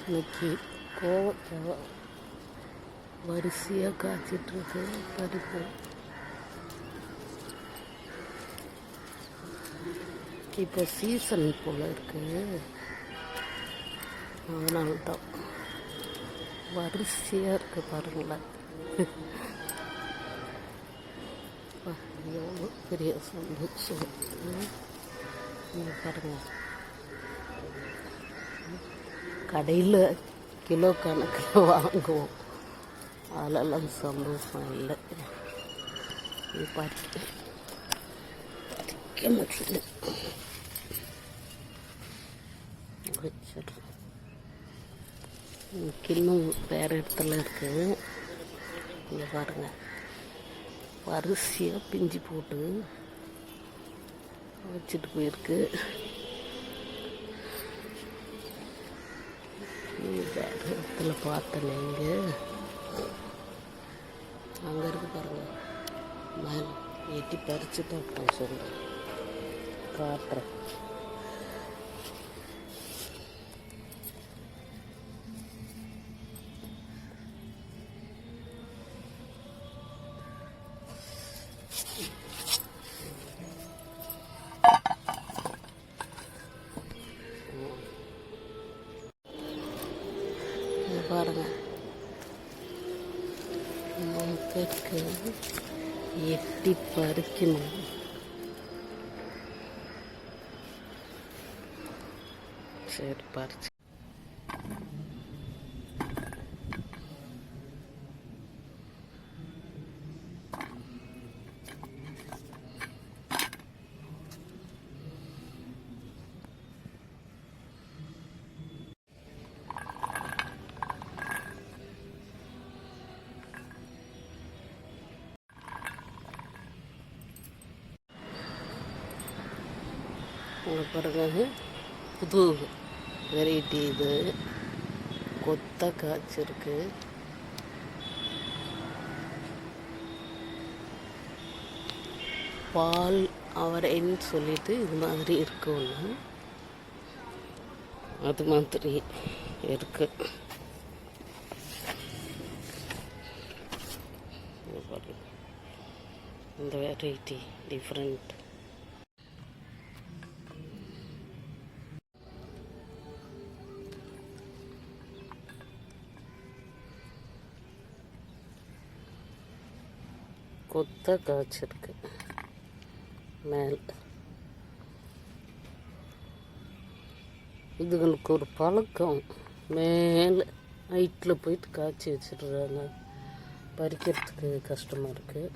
இன்னைக்கு கோவக்காய் வரிசையாக காய்ச்சிட்ருக்கு பருப்பு இப்போ சீசன் போல் இருக்குது அதனால தான். வரிசையாக இருக்குது பாருங்களேன். எவ்வளோ பெரிய சந்தோஷம் பாருங்கள் கடையில் கிலோ கணக்கில் வாங்குவோம். அதெல்லாம் சந்தோஷம் இல்லை. இது பார்த்து திக்க முடியல வச்சிடுறேன் கிண்ணம் வேறு இடத்துல இருக்குது இங்கே பாருங்கள் வரிசையாக பிஞ்சு போட்டு வச்சுட்டு போயிருக்கு இது வேறு இடத்துல பார்த்தேன் இங்கே. அங்கே இருக்கு பாருங்க. மேலே எட்டி பறிச்சு தான் சொல்கிறேன் காட்டுறேன் பாருங்கள் பாருங்க நமக்கு எட்டி பறிக்கணும். சரி பறிச்சு இங்கே பாருங்க. புது வெரைட்டி இது. கொத்த காய்ச்சிருக்கு பால் அவரைன்னு சொல்லிட்டு இது மாதிரி இருக்கு ஒன்று அது மாதிரி இருக்கு. இந்த வெரைட்டி டிஃப்ரெண்ட் கொத்த காய்ச்சிருக்கு. மேல். இதுங்களுக்கு ஒரு பழக்கம். மேலே ஹைட்டில் போயிட்டு காய்ச்சி வச்சிடுறாங்க. பறிக்கிறதுக்கு கஷ்டமாக இருக்குது